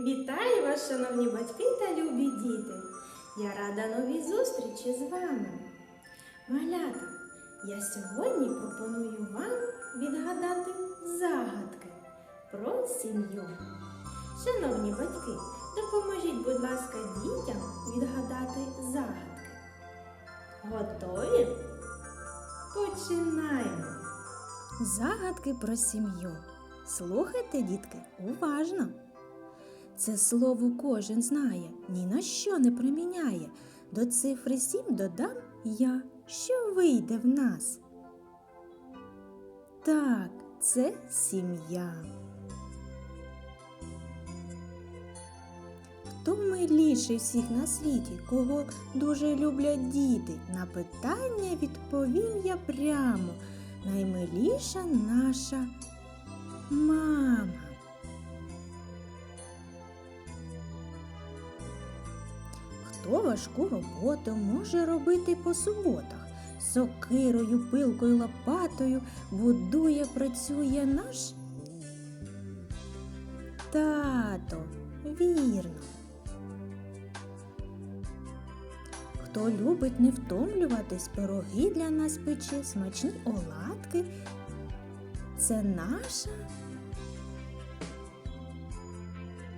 Вітаю вас, шановні батьки та любі діти! Я рада новій зустрічі з вами. Малята, я сьогодні пропоную вам відгадати загадки про сім'ю. Шановні батьки, допоможіть, будь ласка, дітям відгадати загадки. Готові? Починаємо! Загадки про сім'ю. Слухайте, дітки, уважно. Це слово кожен знає, ні на що не приміняє. До цифри сім додам я, що вийде в нас. Так, це сім'я. Хто миліший всіх на світі, кого дуже люблять діти? На питання відповім я прямо. Наймиліша наша мама. Хто важку роботу може робити по суботах? Сокирою, пилкою, лопатою будує, працює наш тато. Вірно. Хто любить не втомлюватись, пироги для нас пече, смачні оладки. Це наша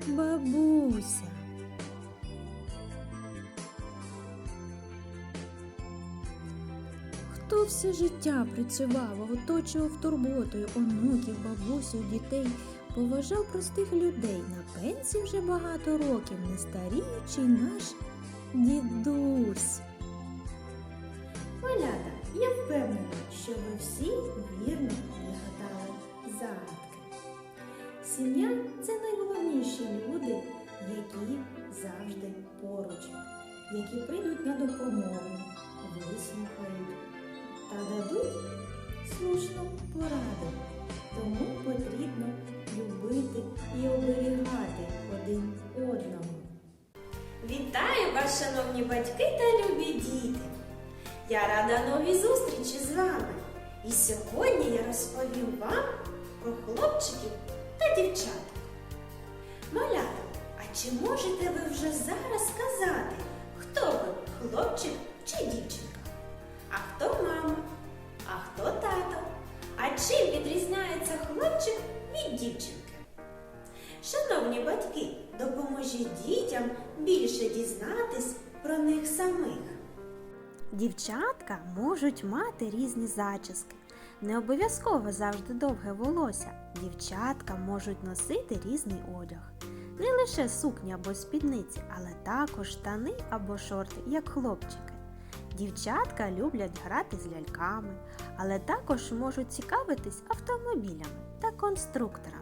бабуся. Хто все життя працював, оточував турботою онуків, бабусю, дітей, поважав простих людей. На пенсії вже багато років, не старіючий наш дідусь. Малята, я впевнена, що ви всі вірно відгадали загадки. Сім'я це найголовніші люди, які завжди поруч, які прийдуть на допомогу, вислухають та дадуть слушну пораду. Тому потрібно любити і оберігати один одного. Вітаю вас, шановні батьки та любі діти! Я рада новій зустрічі з вами. І сьогодні я розповім вам про хлопчиків та дівчаток. Малята, а чи можете ви вже зараз сказати, дівчинки? Шановні батьки, допоможіть дітям більше дізнатись про них самих. Дівчатка можуть мати різні зачіски. Не обов'язково завжди довге волосся. Дівчатка можуть носити різний одяг. Не лише сукні або спідниці, але також штани або шорти, як хлопчики. Дівчатка люблять грати з ляльками, але також можуть цікавитись автомобілями та конструкторами.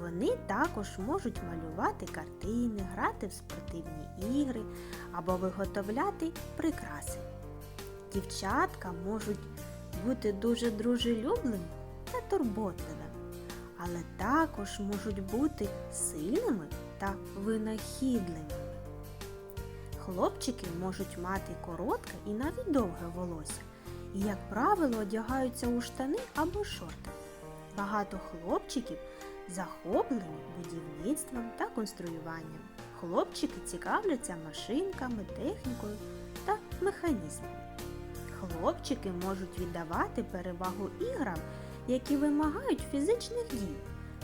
Вони також можуть малювати картини, грати в спортивні ігри або виготовляти прикраси. Дівчатка можуть бути дуже дружелюбними та турботливими, але також можуть бути сильними та винахідливими. Хлопчики можуть мати коротке і навіть довге волосся і, як правило, одягаються у штани або шорти. Багато хлопчиків захоплені будівництвом та конструюванням. Хлопчики цікавляться машинками, технікою та механізмами. Хлопчики можуть віддавати перевагу іграм, які вимагають фізичних дій,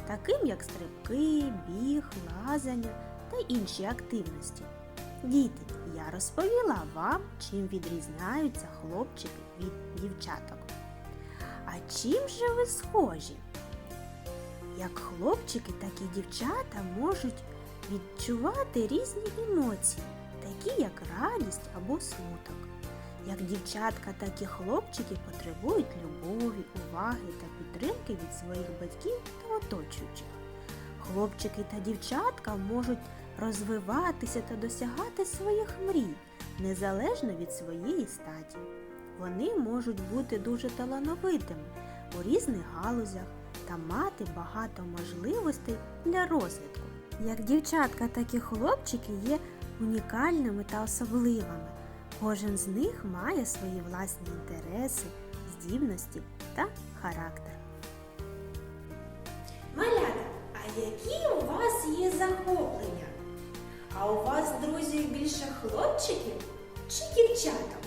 таким як стрибки, біг, лазання та інші активності. Діти, я розповіла вам, чим відрізняються хлопчики від дівчаток. А чим же ви схожі? Як хлопчики, так і дівчата можуть відчувати різні емоції, такі як радість або смуток. Як дівчатка, так і хлопчики потребують любові, уваги та підтримки від своїх батьків та оточуючих. Хлопчики та дівчатка можуть розвиватися та досягати своїх мрій, незалежно від своєї статі. Вони можуть бути дуже талановитими у різних галузях та мати багато можливостей для розвитку. Як дівчатка, так і хлопчики є унікальними та особливими. Кожен з них має свої власні інтереси, здібності та характер. Малята, а які у вас є захоплення? А у вас, друзі, більше хлопчиків чи дівчаток?